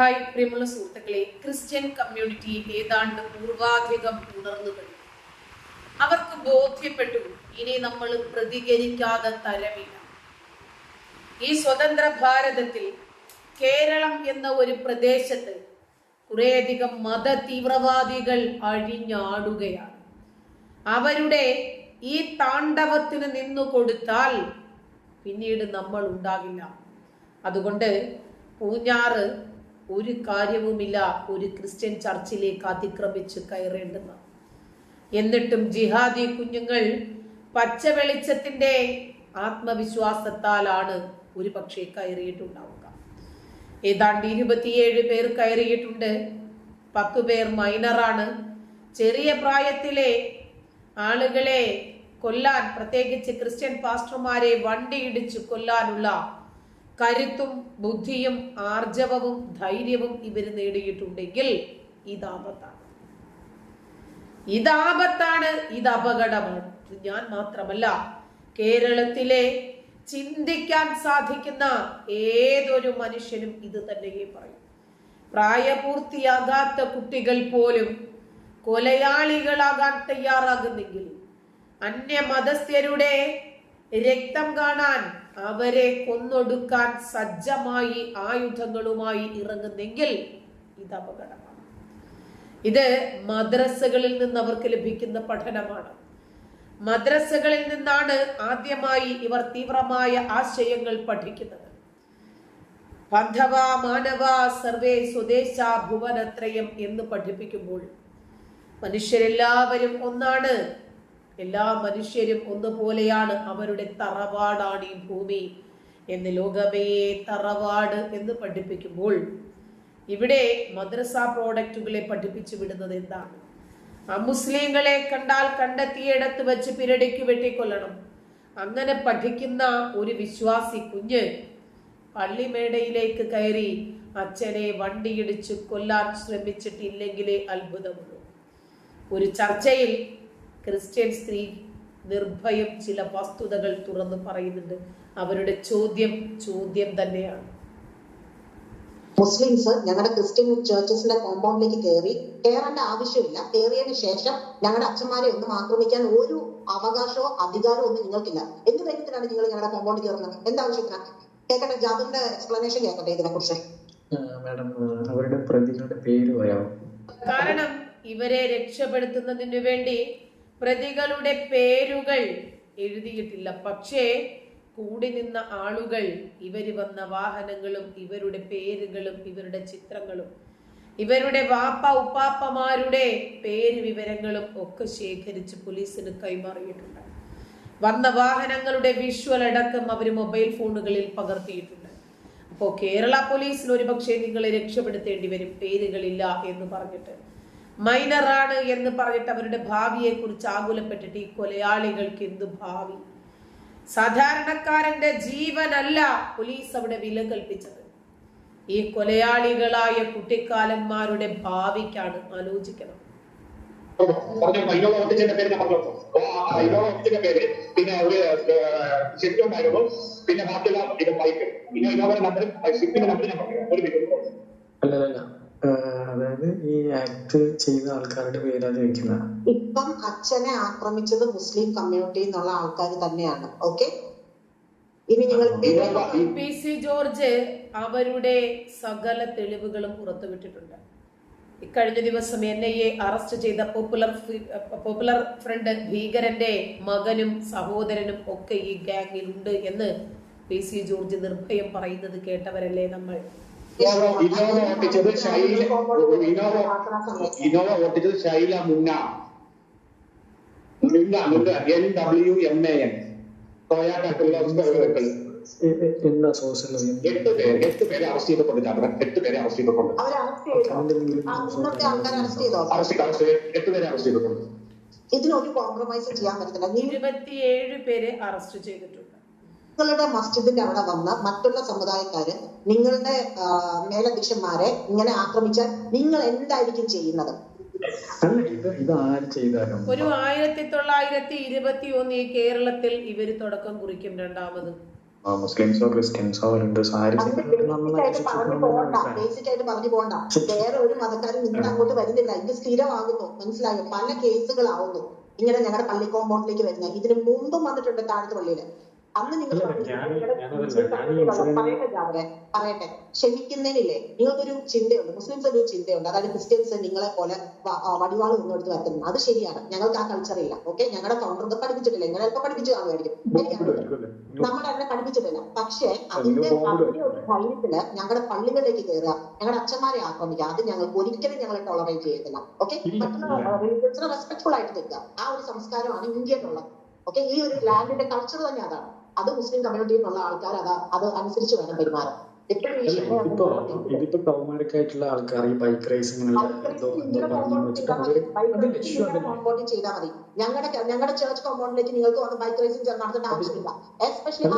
Hi പ്രിയമുള്ള സുഹൃത്തുക്കളെ Christian community ഏതാണ്ട് പൂർവാധികം ഉണർന്നു കഴിഞ്ഞു. അവർക്ക് ബോധ്യപ്പെട്ടു ഇനി നമ്മൾ പ്രതികരിക്കാതെ തരമില്ല. ഈ സ്വതന്ത്ര ഭാരതത്തിൽ കേരളം എന്ന ഒരു പ്രദേശത്ത് കുറേയധികം മത തീവ്രവാദികൾ അഴിഞ്ഞാടുകയാണ്. അവരുടെ ഈ താണ്ഡവത്തിന് നിന്നു കൊടുത്താൽ പിന്നീട് നമ്മൾ ഉണ്ടാകില്ല. അതുകൊണ്ട് പൂഞ്ഞാറ് ഒരു കാര്യവുമില്ല ഒരു ക്രിസ്ത്യൻ ചർച്ചിലേക്ക് അതിക്രമിച്ച് കയറേണ്ടെന്ന്. എന്നിട്ടും ജിഹാദി കുഞ്ഞുങ്ങൾ പച്ച വെളിച്ചത്തിന്റെ ആത്മവിശ്വാസത്താലാണ് ഒരു പക്ഷേ കയറിയിട്ടുണ്ടാവുക. ഏതാണ്ട് ഇരുപത്തിയേഴ് പേർ കയറിയിട്ടുണ്ട്. പത്തു പേർ മൈനറാണ്. ചെറിയ പ്രായത്തിലെ ആളുകളെ കൊല്ലാൻ പ്രത്യേകിച്ച് ക്രിസ്ത്യൻ പാസ്റ്റർമാരെ വണ്ടിയിടിച്ച് കൊല്ലാനുള്ള കരുത്തും ബുദ്ധിയും ആർജവവും ധൈര്യവും ഇവർ നേടിയിട്ടുണ്ടെങ്കിൽ ഇതാപത്താണ് ഇതാപത്താണ് ഇത് അപകടമാണ്. ഞാൻ മാത്രമല്ല കേരളത്തിലെ ചിന്തിക്കാൻ സാധിക്കുന്ന ഏതൊരു മനുഷ്യനും ഇത് തന്നെയേ പറയും. പ്രായപൂർത്തിയാകാത്ത കുട്ടികൾ പോലും കൊലയാളികളാകാൻ തയ്യാറാകുന്നെങ്കിൽ അന്യമതസ്ഥരുടെ രക്തം കാണാൻ അവരെ കൊന്നൊടുക്കാൻ സജ്ജമായി ആയുധങ്ങളുമായി ഇറങ്ങുന്നെങ്കിൽ ഇത് അപകടമാണ്. ഇത് മദ്രസകളിൽ നിന്ന് അവർക്ക് ലഭിക്കുന്ന പഠനമാണ്. മദ്രസകളിൽ നിന്നാണ് ആദ്യമായി ഇവർ തീവ്രമായ ആശയങ്ങൾ പഠിക്കുന്നത്. പന്ധവ മാനവ സർവേ സ്വദേശ ഭുവനത്രയം എന്ന് പഠിപ്പിക്കുമ്പോൾ മനുഷ്യരെല്ലാവരും ഒന്നാണ് എല്ലാ മനുഷ്യരും ഒന്നുപോലെയാണ് അവരുടെ തറവാടാണ് ഈ ഭൂമി. എന്ന് ലോകമേ തറവാട് എന്ന് പഠിപ്പിക്കുമ്പോൾ ഇവിടെ മദ്രസ പ്രോഡക്റ്റുകളെ പഠിപ്പിച്ചു വിടുന്നത് എന്താണ്? ആ മുസ്ലിങ്ങളെ കണ്ടാൽ കണ്ടെത്തിയിടത്ത് വെച്ച് പിരടിക്ക് വെട്ടിക്കൊല്ലണം. അങ്ങനെ പഠിക്കുന്ന ഒരു വിശ്വാസി കുഞ്ഞ് പള്ളിമേടയിലേക്ക് കയറി അച്ഛനെ വണ്ടിയിടിച്ച് കൊല്ലാൻ ശ്രമിച്ചിട്ടില്ലെങ്കിലേ അത്ഭുതമുള്ളൂ. ഒരു ചർച്ചയിൽ ക്രിസ്ത്യൻ സ്ത്രീ നിർഭയം ചില വസ്തുതകൾ തുറന്നു പറയുന്നുണ്ട്. അവരുടെ ചോദ്യം ചോദ്യം തന്നെയാണ്. മുസ്ലിംസ് ഞങ്ങളുടെ ക്രിസ്ത്യൻ ചേർച്ചസിന്റെ കോമ്പൗണ്ടിലേക്ക് കയറി. കയറേണ്ട ആവശ്യമില്ല. കയറിയതിനു ശേഷം ഞങ്ങളുടെ അച്ഛന്മാരെ ഒന്നും ആക്രമിക്കാൻ ഒരു അവകാശമോ അധികാരമോ ഒന്നും നിങ്ങൾക്കില്ല. എന്ത് ധൈര്യത്തിലാണ് നിങ്ങൾ ഞങ്ങളുടെ കോമ്പൗണ്ടിൽ കയറുന്നത്? എന്താവശ്യത്തിനാണ് കേൾക്കട്ടെ ജാബിറിന്റെ എക്സ്പ്ലനേഷൻ കേൾക്കട്ടെ ഇതിനെ കുറിച്ച് മാഡം അവരുടെ പ്രതികളുടെ പേര് പറയാമോ? കാരണം ഇവരെ രക്ഷപ്പെടുത്തുന്നതിനു വേണ്ടി പ്രതികളുടെ പേരുകൾ എഴുതിയിട്ടില്ല. പക്ഷേ കൂടി നിന്ന ആളുകൾ ഇവർ വന്ന വാഹനങ്ങളും ഇവരുടെ പേരുകളും ഇവരുടെ ചിത്രങ്ങളും ഇവരുടെ വാപ്പ ഉപ്പാപ്പമാരുടെ പേര് വിവരങ്ങളും ഒക്കെ ശേഖരിച്ച് പോലീസിന് കൈമാറിയിട്ടുണ്ട്. വന്ന വാഹനങ്ങളുടെ വിഷ്വൽ അടക്കം അവർ മൊബൈൽ ഫോണുകളിൽ പകർത്തിയിട്ടുണ്ട്. അപ്പോൾ കേരള പോലീസിന് ഒരുപക്ഷെ നിങ്ങളെ രക്ഷപ്പെടുത്തേണ്ടി വരും. പേരുകളില്ല എന്ന് പറഞ്ഞിട്ട്. മൈനറാണ് എന്ന് പറഞ്ഞിട്ട് അവരുടെ ഭാവിയെ കുറിച്ച് ആകുലപ്പെട്ടിട്ട് ഈ കൊലയാളികൾക്ക് എന്ത് ഭാവി? സാധാരണക്കാരന്റെ ജീവനല്ല പോലീസ് അവിടെ വില കൽപ്പിച്ചത്. ഈ കൊലയാളികളായ കുട്ടിക്കാലന്മാരുടെ ഭാവിക്കാണ് ആലോചിക്കണം. പറഞ്ഞു പേര് ഞാൻ പറഞ്ഞു പേര്. പിന്നെ ഒരു ഷിഫ്റ്റ് ഉണ്ടായിരുന്നു. പിന്നെ ബാക്കിയുള്ള ഇത് ബൈക്ക് പിന്നെ ഇന്നോവയുടെ നമ്പർ ഷിഫ്റ്റിന്റെ നമ്പർ ഞാൻ പറഞ്ഞു ഒരു മിനിറ്റ്. അതായത് ഈ ആക്ട് ചെയ്ത ആൾക്കാരുടെ പേരാ ചോദിക്കുന്നത്. ഇപ്പം അച്ഛനെ ആക്രമിച്ചത് മുസ്ലിം കമ്മ്യൂണിറ്റി എന്നുള്ള ആൾക്കാർ തന്നെയാണ്. ഓക്കെ ഇനി നിങ്ങൾ പി സി ജോർജ് അവരുടെ സകല തെളിവുകളും പുറത്തുവിട്ടിട്ടുണ്ട്. ഇക്കഴിഞ്ഞ ദിവസം എൻ ഐ എ അറസ്റ്റ് ചെയ്ത പോപ്പുലർ പോപ്പുലർ ഫ്രണ്ട് ഭീകരന്റെ മകനും സഹോദരനും ഒക്കെ ഈ ഗാങ്ങിലുണ്ട് എന്ന് പി സി ജോർജ് നിർഭയം പറയുന്നത് കേട്ടവരല്ലേ നമ്മൾ? ഇന്നോവ ഇന്നോവ ഓട്ടിച്ചത് Shaila Innova Innova ഓട്ടിച്ചത് Shaila Munna. Munna Munna. N W M A N എട്ട് പേര് എട്ട് പേരെ അറസ്റ്റ് എട്ട് പേരെ എട്ട് പേരെ ഇതിനൊരു കോംപ്രമൈസ് ചെയ്യാൻ പറ്റത്തില്ല. നിങ്ങൾ ഇരുപത്തിയേഴ് പേരെ അറസ്റ്റ് ചെയ്തിട്ടുണ്ട്. നിങ്ങളുടെ മസ്ജിദിന്റെ അവിടെ വന്ന മറ്റുള്ള സമുദായക്കാര് നിങ്ങളുടെ ആ, മേലധ്യക്ഷന്മാരെ ഇങ്ങനെ ആക്രമിച്ചാൽ നിങ്ങൾ എന്തായിരിക്കും ചെയ്യുന്നത്? ഒരു ആയിരത്തി തൊള്ളായിരത്തി ഇരുപത്തി ഒന്നിൽ കേരളത്തിൽ ഇവർ തുടക്കം കുറിക്കും രണ്ടാമത്. മുസ്ലിംസോ ക്രിസ്ത്യൻസോ ഹിന്ദുസോ പറഞ്ഞു പോകണ്ട. വേറെ ഒരു മതക്കാരും നിങ്ങൾ അങ്ങോട്ട് വരുന്നില്ല. ഇത് സ്ഥിരമാകുന്നു. മനസ്സിലായോ? പല കേസുകളാവുന്നു. ഇങ്ങനെ ഞങ്ങളുടെ പള്ളി കോമ്പൗണ്ടിലേക്ക് വരുന്നത്. ഇതിന് മുമ്പും വന്നിട്ടുണ്ട് താഴത്ത് പള്ളിയിൽ. അന്ന് നിങ്ങൾ പറയട്ടെ ജാബറെ, പറയട്ടെ. ക്ഷമിക്കുന്നതിനില്ലേ? നിങ്ങൾക്കൊരു ചിന്തയുണ്ട്. മുസ്ലിംസ് ഒരു ചിന്തയുണ്ട്. അതായത് ക്രിസ്ത്യൻസ് നിങ്ങളെ പോലെ വടിവാൾ ഒന്നും എടുത്ത് വരുത്തുന്നു അത് ശരിയാണ്. ഞങ്ങൾക്ക് ആ കൾച്ചർ ഇല്ല. ഓക്കെ ഞങ്ങളുടെ ഫൗണ്ടർ പഠിപ്പിച്ചിട്ടില്ല. ഇങ്ങനെ അല്പം പഠിപ്പിച്ചു കാണുമായിരിക്കും. നമ്മൾ അതിനെ പഠിപ്പിച്ചിട്ടില്ല. പക്ഷേ അതിന്റെ ധൈര്യത്തിൽ ഞങ്ങളുടെ പള്ളികളിലേക്ക് കയറുക ഞങ്ങളുടെ അച്ഛന്മാരെ ആക്രമിക്കുക. അത് ഞങ്ങൾക്ക് ഒരിക്കലും ഞങ്ങൾ ടോളറേറ്റ് ചെയ്യത്തില്ല. ഓക്കെ മറ്റുള്ള റിലീജിയൻസിനെ റെസ്പെക്ട്ഫുൾ ആയിട്ട് നിൽക്കുക. ആ ഒരു സംസ്കാരമാണ് ഇന്ത്യയിലുള്ളത്. ഓക്കെ ഈ ഒരു ലാൻഡിന്റെ കൾച്ചർ തന്നെ അതാണ്. അത് മുസ്ലിം കമ്മ്യൂണിറ്റിയിലുള്ള ആൾക്കാർ അത് അത് അനുസരിച്ച് വേണം പെരുമാറാൻ. ഇതിപ്പോ ഇതിപ്പോ കൗമാരക്കായിട്ടുള്ള ആൾക്കാർ ഈ ബൈക്ക് റേസിംഗ് ചെയ്താൽ മതി. ഞങ്ങളുടെ ഞങ്ങളുടെ ചർച്ച് കോമ്പൗണ്ടിലേക്ക് നിങ്ങൾക്ക് വന്ന് ബൈക്ക് റേസിംഗ് നടത്തേണ്ട ആവശ്യമില്ല. എസ്പെഷ്യലി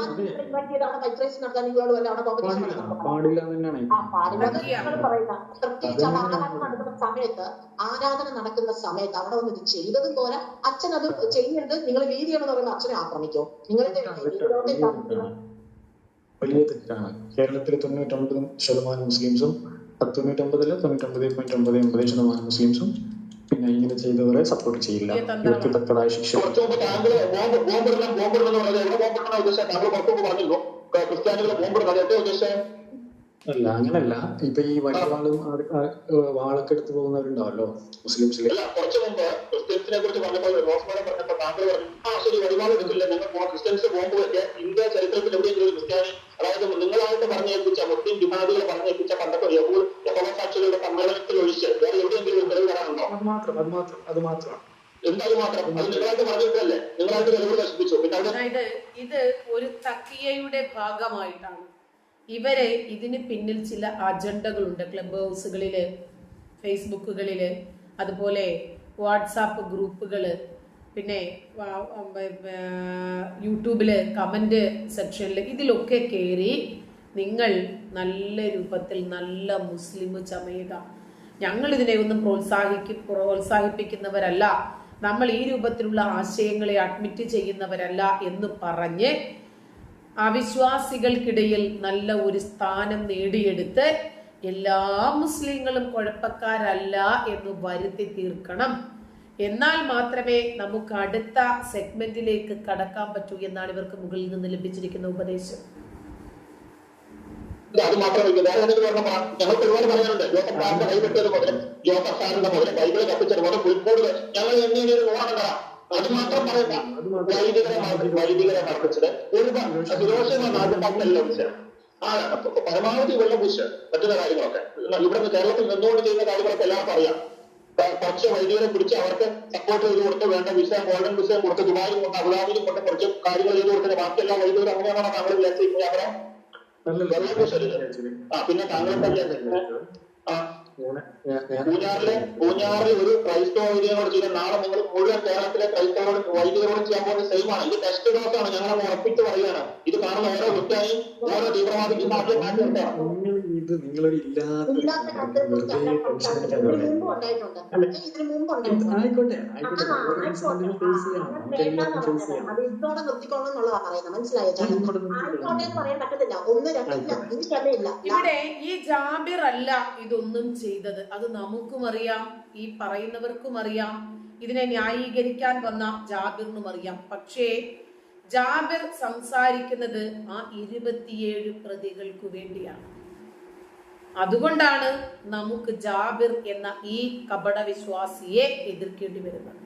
ഇൻവൈറ്റ് ചെയ്താണ് ബൈക്ക് റേസിംഗ് നടത്താൻ നിങ്ങളോട് വല്ല അവിടെ കോമ്പറ്റീഷൻ പാടില്ല നടത്താൻ പാടില്ല എന്ന് തന്നെയാണ് ആ പാടില്ലാതെ പറ്റിയ. നിങ്ങൾ പറയുന്ന പ്രത്യേകിച്ച് അവിടെ ആരാധന നടക്കുന്ന സമയത്ത് ആരാധന നടക്കുന്ന സമയത്ത് അവിടെ വന്ന് ഇത് ചെയ്തതും പോലെ അച്ഛൻ അത് ചെയ്യരുത് നിങ്ങൾ വീതിയാണെന്ന് പറയുന്ന അച്ഛനെ ആക്രമിക്കും. നിങ്ങൾ. വലിയ തെറ്റാണ്. കേരളത്തിലെ കേരളത്തിൽ തൊണ്ണൂറ്റൊമ്പത് ശതമാനം മുസ്ലിംസും തൊണ്ണൂറ്റൊമ്പതിൽ തൊണ്ണൂറ്റൊമ്പത് പോയിന്റ് ഒമ്പത് ഒമ്പത് ശതമാനം മുസ്ലിംസും പിന്നെ ഇങ്ങനെ ചെയ്തവരെ സപ്പോർട്ട് ചെയ്യില്ല. ഇവർക്ക് തക്കതായ ശിക്ഷ. അല്ല അങ്ങനല്ല. ഇപ്പൊ ഈ വടിവാളും വാളൊക്കെ എടുത്തു പോകുന്നവരുണ്ടാവല്ലോ മുസ്ലിംസിൽ. അല്ല കുറച്ചു മുമ്പ് ക്രിസ്ത്യൻസിനെ കുറിച്ച് പറഞ്ഞപ്പോൾ റോസ്മാനെ പറഞ്ഞപ്പോൾ താങ്കൾ പറഞ്ഞു ആ ശരി വഴിപാട് എടുക്കില്ല ഞങ്ങൾ ക്രിസ്ത്യൻസ് ബോംബ് ഇന്ത്യ ചരിത്രത്തിൽ എവിടെയെങ്കിലും ക്രിസ്ത്യാനി അതായത് നിങ്ങളായിട്ട് പറഞ്ഞേൽപ്പിച്ച മുസ്ലിം ജിഹാദികൾ പറഞ്ഞേൽപ്പിച്ച പണ്ടത്തെ യഹൂദ് മാത്രം അത് മാത്രം അത് മാത്രമാണ് എന്തായാലും മാത്രം? അത് നിങ്ങളായിട്ട് പറഞ്ഞിട്ടല്ലേ? നിങ്ങളായിട്ട് തെളിവ് നശിപ്പിച്ചു. പിന്നെ അവിടെ അതായത് ഇത് ഒരു തക്കിയയുടെ ഭാഗമായിട്ടാണ്. ഇവരെ ഇതിന് പിന്നിൽ ചില അജണ്ടകളുണ്ട്. ക്ലബ് ഹൗസുകളിൽ ഫേസ്ബുക്കുകളിൽ അതുപോലെ വാട്സാപ്പ് ഗ്രൂപ്പുകൾ പിന്നെ യൂട്യൂബിൽ കമന്റ് സെക്ഷനിൽ ഇതിലൊക്കെ കയറി നിങ്ങൾ നല്ല രൂപത്തിൽ നല്ല മുസ്ലിം ചമയുക ഞങ്ങൾ ഇതിനെ ഒന്നും പ്രോത്സാഹിക്കും പ്രോത്സാഹിപ്പിക്കുന്നവരല്ല. നമ്മൾ ഈ രൂപത്തിലുള്ള ആശയങ്ങളെ അഡ്മിറ്റ് ചെയ്യുന്നവരല്ല എന്ന് പറഞ്ഞ് അവിശ്വാസികൾക്കിടയിൽ നല്ല ഒരു സ്ഥാനം നേടിയെടുത്ത് എല്ലാ മുസ്ലിങ്ങളും കുഴപ്പക്കാരല്ല എന്ന് വരുത്തി തീർക്കണം. എന്നാൽ മാത്രമേ നമുക്ക് അടുത്ത സെഗ്മെന്റിലേക്ക് കടക്കാൻ പറ്റൂ എന്നാണ് ഇവർക്ക് മുകളിൽ നിന്ന് ലഭിച്ചിരിക്കുന്ന ഉപദേശം. ഇത് അത് മാത്രമല്ല വേറെ ഏതെങ്കിലും ഒരെണ്ണം. ഞങ്ങൾക്ക് ഒരുപാട് പറയാനുണ്ട് ജോസഫ് സാറിന്റെ കൈവിട്ടത് മുതൽ ജോസഫ് സാറിന്റെ മുതൽ ബൈബിൾ കത്തിച്ചത് മുതൽ പുൽക്കൂട് ഞങ്ങൾ എങ്ങനെ ഒരു ഓണം അത് മാത്രം പറയണ്ട വൈദികരെ വൈദികരെ മർപ്പിച്ചത് ഒരുപാട് സുരക്ഷ നാട്ടുപാട്ടല്ല വിഷയം ആ പരമാവധി വെള്ളം കുശ് മറ്റുള്ള കാര്യങ്ങളൊക്കെ. ഇവിടെ നിന്ന് കേരളത്തിൽ നിന്നുകൊണ്ട് ചെയ്യുന്ന കാര്യങ്ങളൊക്കെ എല്ലാവർക്കും അറിയാം. കുറച്ച് വൈദികരെ പിടിച്ച് അവർക്ക് സപ്പോർട്ട് ചെയ്ത് കൊടുത്ത് വേണ്ട വിസ ഗോൾഡൻ വിസ കൊടുത്ത് ദുബായിലും കൊണ്ട് അബുദാബിയിലും കൊണ്ട് കുറച്ച് കാര്യങ്ങൾ ചെയ്ത് കൊടുത്തിട്ട് ബാക്കിയെല്ലാം വൈദികർ അങ്ങനെയാണോ താങ്കൾ വിചാരിച്ചിരിക്കുന്നത്? അവിടെ അല്ലല്ല വെള്ളം പൂശരുത് ആ പിന്നെ താങ്കൾ എന്താ വിചാരിച്ചിരിക്കുന്നത് ആ ഞാൻ- ഞാൻ- ഞാൻ- പൂഞ്ഞാറിലെ പൂഞ്ഞാറിൽ ഒരു ക്രൈസ്തവ വൈദികരോട് ചെയ്ത നാളെ നിങ്ങൾ മുഴുവൻ കേരളത്തിലെ ക്രൈസ്തവരോട് വൈദികരോട് ചെയ്യാൻ പോകുന്ന സെയിം ആണ്. ഇത് ടെസ്റ്റ് ഡോസ് ആണ് ഞങ്ങൾ ഉറപ്പിച്ച് പറയുകയാണ്. ഇത് കാണുന്ന ഓരോ ക്രിസ്ത്യാനിയും ഓരോ തീവ്രവാദിക്കും മാറ്റി മാറ്റി ഇത് നിങ്ങളൊരു ആയിക്കോട്ടെ മനസ്സിലായോ ഇവിടെ ഈ ജാബിർ അല്ല ഇതൊന്നും ചെയ്തത്. അത് നമുക്കും അറിയാം ഈ പറയുന്നവർക്കും അറിയാം ഇതിനെ ന്യായീകരിക്കാൻ വന്ന ജാബിറിനും അറിയാം. പക്ഷേ ജാബിർ സംസാരിക്കുന്നത് ആ ഇരുപത്തിയേഴ് പ്രതികൾക്ക് വേണ്ടിയാണ്. അതുകൊണ്ടാണ് നമുക്ക് ജാബിർ എന്ന ഈ കപട വിശ്വാസിയെ എതിർക്കേണ്ടി വരുന്നത്.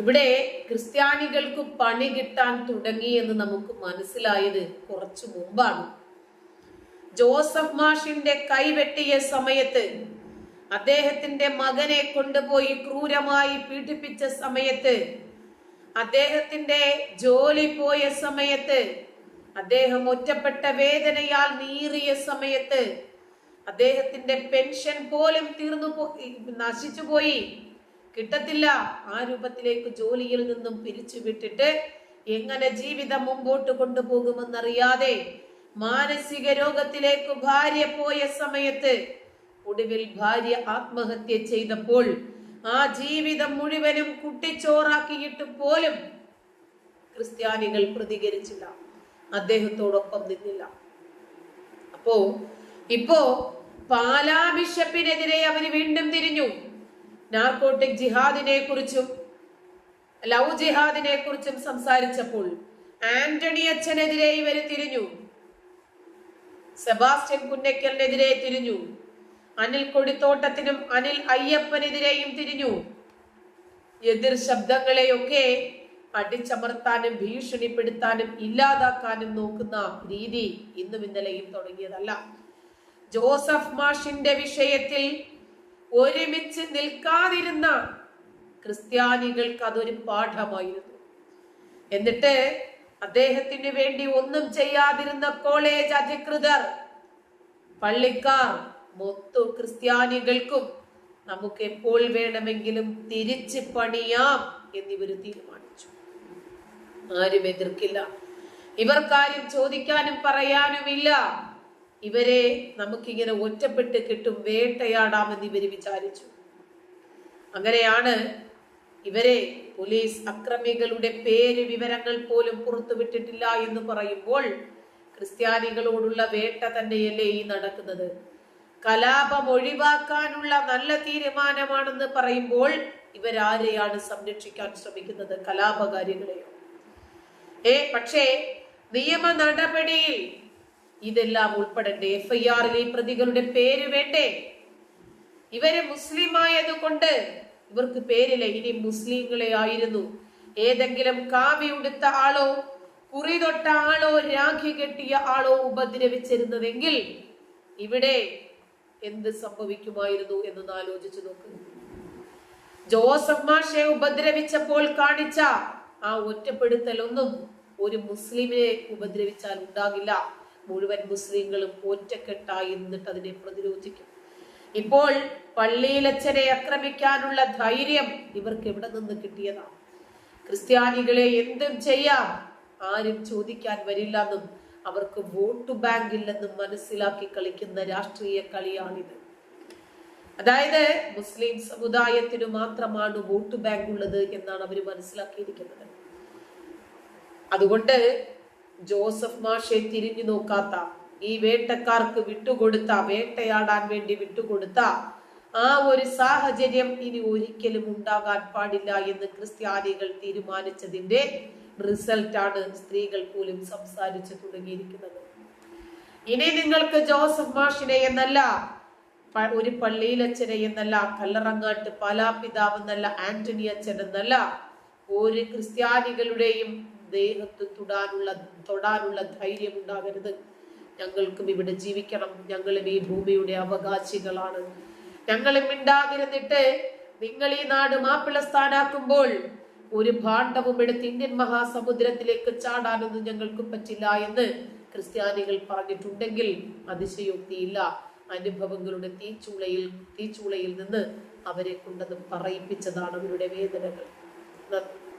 ഇവിടെ ക്രിസ്ത്യാനികൾക്ക് പണി കിട്ടാൻ തുടങ്ങി എന്ന് നമുക്ക് മനസ്സിലായത് കുറച്ചു മുമ്പാണ്. ജോസഫ് മാഷിന്റെ കൈവെട്ടിയ സമയത്ത് അദ്ദേഹത്തിന്റെ മകനെ കൊണ്ടുപോയി ക്രൂരമായി പീഡിപ്പിച്ച സമയത്ത് അദ്ദേഹത്തിന്റെ ജോലി പോയ സമയത്ത് അദ്ദേഹം ഒറ്റപ്പെട്ട വേദനയാൽ നീറിയ സമയത്ത് അദ്ദേഹത്തിന്റെ പെൻഷൻ പോലും തീർന്നു പോ നശിച്ചുപോയി കിട്ടത്തില്ല. ആ രൂപത്തിലേക്ക് ജോലിയിൽ നിന്നും പിരിച്ചുവിട്ടിട്ട് എങ്ങനെ ജീവിതം മുമ്പോട്ട് കൊണ്ടുപോകുമെന്നറിയാതെ മാനസിക രോഗത്തിലേക്ക് ഭാര്യ പോയ സമയത്ത് ഒടുവിൽ ഭാര്യ ആത്മഹത്യ ചെയ്തപ്പോൾ ആ ജീവിതം മുഴുവനും കുട്ടിച്ചോറാക്കിയിട്ട് പോലും ക്രിസ്ത്യാനികൾ പ്രതികരിച്ചില്ല. അദ്ദേഹത്തോടൊപ്പം നിന്നില്ല. അപ്പോ ഇപ്പോ പാലാ ബിഷപ്പിനെതിരെ അവർ വീണ്ടും തിരിഞ്ഞു. നാർക്കോട്ടിക് ജിഹാദിനെ കുറിച്ചും ലവ് ജിഹാദിനെ കുറിച്ചും സംസാരിച്ചപ്പോൾ ആന്റണി അച്ഛനെതിരെ ഇവർ തിരിഞ്ഞു. സെബാസ്റ്റ്യൻ പുന്നയ്ക്കലിനെതിരെ തിരിഞ്ഞു. അനിൽ കൊടിത്തോട്ടത്തിനും അനിൽ അയ്യപ്പനെതിരെയും തിരിഞ്ഞു. എതിർ ശബ്ദങ്ങളെയൊക്കെ അടിച്ചമർത്താനും ഭീഷണിപ്പെടുത്താനും ഇല്ലാതാക്കാനും നോക്കുന്ന രീതി ഇന്നും ഇന്നലെയും തുടങ്ങിയതല്ല. ജോസഫ് മാഷിന്റെ വിഷയത്തിൽ ഒരുമിച്ച് നിൽക്കാതിരുന്ന ക്രിസ്ത്യാനികൾക്ക് അതൊരു പാഠമായിരുന്നു. എന്നിട്ട് അദ്ദേഹത്തിന് വേണ്ടി ഒന്നും ചെയ്യാതിരുന്ന കോളേജ് അധികൃതർ പള്ളിക്കാർ മൊത്തം ക്രിസ്ത്യാനികൾക്കും നമുക്ക് എപ്പോൾ വേണമെങ്കിലും തിരിച്ച് പണിയാം എന്നിവർ തീരുമാനിച്ചു. ആരും എതിർക്കില്ല. ഇവർക്കാരും ചോദിക്കാനും പറയാനുമില്ല. ഇവരെ നമുക്കിങ്ങനെ ഒറ്റപ്പെട്ട് കിട്ടും വേട്ടയാടാമെന്ന് ഇവർ വിചാരിച്ചു. അങ്ങനെയാണ് ഇവരെ പോലീസ് അക്രമികളുടെ പേര് വിവരങ്ങൾ പോലും പുറത്തുവിട്ടിട്ടില്ല എന്ന് പറയുമ്പോൾ ക്രിസ്ത്യാനികളോടുള്ള വേട്ട തന്നെയല്ലേ ഈ നടക്കുന്നത്. കലാപം ഒഴിവാക്കാനുള്ള നല്ല തീരുമാനമാണെന്ന് പറയുമ്പോൾ ഇവരാരെയാണ് സംരക്ഷിക്കാൻ ശ്രമിക്കുന്നത്? കലാപകാരികളെയോ? ഏ പക്ഷേ നിയമ നടപടിയിൽ ഇതെല്ലാം ഉൾപ്പെടണ്ടേ? എഫ് ഐ ആറിൽ ഈ പ്രതികളുടെ പേര് വേണ്ടേ? ഇവർ മുസ്ലിം ആയതുകൊണ്ട് ഇവർക്ക് പേരില്ല ഇനി മുസ്ലിങ്ങളെ ആയിരുന്നു. ഏതെങ്കിലും കാവ്യ ഉടുത്ത ആളോ കുറി തൊട്ട ആളോ രാഖി കെട്ടിയ ആളോ ഉപദ്രവിച്ചിരുന്നതെങ്കിൽ ഇവിടെ എന്ത് സംഭവിക്കുമായിരുന്നു എന്നൊന്ന് ആലോചിച്ചു നോക്ക്. ജോസഫ് മാഷെ ഉപദ്രവിച്ചപ്പോൾ കാണിച്ച ആ ഒറ്റപ്പെടുത്തലൊന്നും ഒരു മുസ്ലിമിനെ ഉപദ്രവിച്ചാൽ ഉണ്ടാകില്ല. മുഴുവൻ മുസ്ലിങ്ങളും ഒറ്റക്കെട്ടായി നിന്നിട്ട് അതിനെ പ്രതിരോധിക്കും. ഇപ്പോൾ പള്ളിയിലച്ചനെ ആക്രമിക്കാനുള്ള ധൈര്യം ഇവർക്ക് എവിടെ നിന്ന് കിട്ടിയതാണ് ക്രിസ്ത്യാനികളെ എന്തും ചെയ്യാം ആരും ചോദിക്കാൻ വരില്ലെന്നും അവർക്ക് വോട്ട് ബാങ്ക് ഇല്ലെന്നും മനസ്സിലാക്കി കളിക്കുന്ന രാഷ്ട്രീയ കളിയാണിത്. അതായത് മുസ്ലിം സമുദായത്തിന് മാത്രമാണ് വോട്ട് ബാങ്ക് ഉള്ളത് എന്നാണ് അവർ മനസ്സിലാക്കിയിരിക്കുന്നത്. അതുകൊണ്ട് ജോസഫ് മാഷെ തിരിഞ്ഞു നോക്കാത്ത ഈ വേട്ടക്കാർക്ക് വിട്ടുകൊടുത്ത വേട്ടയാടാൻ വേണ്ടി വിട്ടുകൊടുത്ത ആ ഒരു സാഹചര്യം ഇനി ഒരിക്കലും ഉണ്ടാകാൻ പാടില്ല എന്ന് ക്രിസ്ത്യാനികൾ തീരുമാനിച്ചതിന്റെ റിസൾട്ടാണ് സ്ത്രീകൾ പോലും സംസാരിച്ചു തുടങ്ങിയിരിക്കുന്നത്. ഇനി നിങ്ങൾക്ക് ജോസഫ് മാഷിനെ എന്നല്ല ഒരു പള്ളിയിലച്ഛനെ എന്നല്ല കല്ലറങ്ങാട്ട് പാലാപിതാവ് എന്നല്ല ആന്റണി അച്ഛൻ എന്നല്ല ഒരു ക്രിസ്ത്യാനികളുടെയും ദേഹത്ത് തൊടാനുള്ള തൊടാനുള്ള ധൈര്യം ഉണ്ടാകരുത്. ഞങ്ങൾക്കും ഇവിടെ ജീവിക്കണം. ഞങ്ങളും ഈ ഭൂമിയുടെ അവകാശികളാണ്. ഞങ്ങളും മിണ്ടാതിരുന്നിട്ട് നിങ്ങൾ ഈ നാട് മാപ്പിള സ്ഥാനാക്കുമ്പോൾ ഒരു ഭാണ്ഡവും എടുത്ത് ഇന്ത്യൻ മഹാസമുദ്രത്തിലേക്ക് ചാടാനൊന്നും ഞങ്ങൾക്ക് പറ്റില്ല എന്ന് ക്രിസ്ത്യാനികൾ പറഞ്ഞിട്ടുണ്ടെങ്കിൽ അതിശയോക്തിയില്ല. അനുഭവങ്ങളുടെ തീച്ചൂളയിൽ തീച്ചൂളയിൽ നിന്ന് അവരെ കൊണ്ടത് പറയിപ്പിച്ചതാണ് അവരുടെ വേദനകൾ.